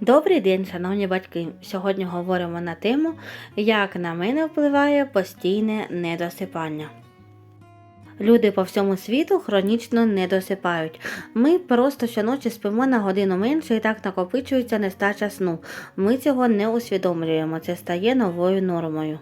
Добрий день, шановні батьки! Сьогодні говоримо на тему, як на мене впливає постійне недосипання. Люди по всьому світу хронічно недосипають. Ми просто щоночі спимо на годину менше і так накопичується нестача сну. Ми цього не усвідомлюємо, це стає новою нормою.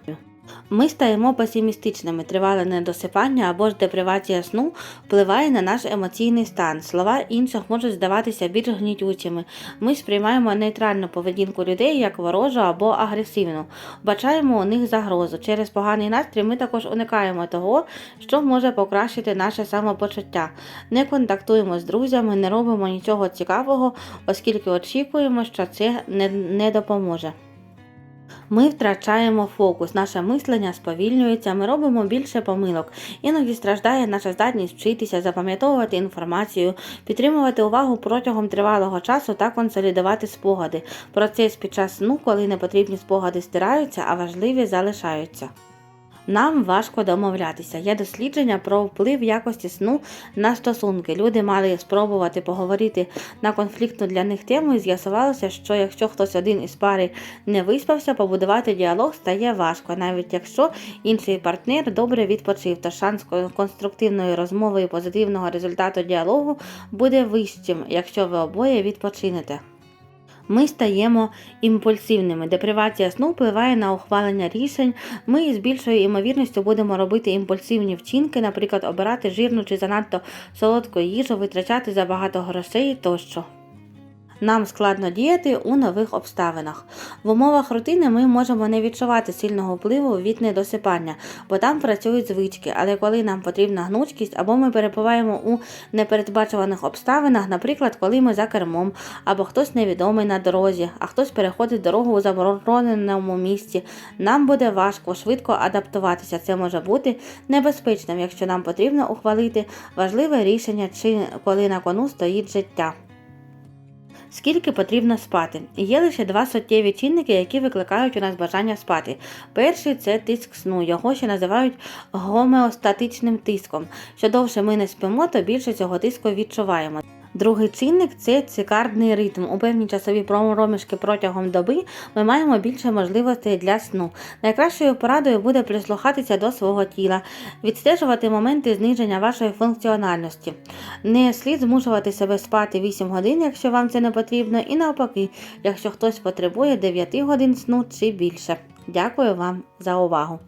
Ми стаємо песимістичними, тривале недосипання або ж депривація сну впливає на наш емоційний стан. Слова інших можуть здаватися більш гнітючими. Ми сприймаємо нейтральну поведінку людей як ворожу або агресивну, бачаємо у них загрозу. Через поганий настрій ми також уникаємо того, що може покращити наше самопочуття. Не контактуємо з друзями, не робимо нічого цікавого, оскільки очікуємо, що це не, не допоможе. Ми втрачаємо фокус, наше мислення сповільнюється, ми робимо більше помилок. Іноді страждає наша здатність вчитися, запам'ятовувати інформацію, підтримувати увагу протягом тривалого часу та консолідувати спогади. Процес під час сну, коли непотрібні спогади стираються, а важливі залишаються. Нам важко домовлятися. Є дослідження про вплив якості сну на стосунки. Люди мали спробувати поговорити на конфліктну для них тему і з'ясувалося, що якщо хтось один із пари не виспався, побудувати діалог стає важко, навіть якщо інший партнер добре відпочив, то шанс конструктивної розмови і позитивного результату діалогу буде вищим, якщо ви обоє відпочинете. Ми стаємо імпульсивними. Депривація сну впливає на ухвалення рішень. Ми з більшою ймовірністю будемо робити імпульсивні вчинки, наприклад, обирати жирну чи занадто солодку їжу, витрачати забагато грошей тощо. Нам складно діяти у нових обставинах. В умовах рутини ми можемо не відчувати сильного впливу від недосипання, бо там працюють звички. Але коли нам потрібна гнучкість або ми перебуваємо у непередбачуваних обставинах, наприклад, коли ми за кермом, або хтось невідомий на дорозі, а хтось переходить дорогу у забороненому місці, нам буде важко швидко адаптуватися. Це може бути небезпечним, якщо нам потрібно ухвалити важливе рішення, чи коли на кону стоїть життя. Скільки потрібно спати? Є лише два суттєві чинники, які викликають у нас бажання спати. Перший це тиск сну, його ще називають гомеостатичним тиском. Що довше ми не спимо, то більше цього тиску відчуваємо. Другий чинник це цикардний ритм. У певні часові проміжки протягом доби ми маємо більше можливостей для сну. Найкращою порадою буде прислухатися до свого тіла, відстежувати моменти зниження вашої функціональності. Не слід змушувати себе спати 8 годин, якщо вам це не потрібно, і навпаки, якщо хтось потребує 9 годин сну чи більше. Дякую вам за увагу!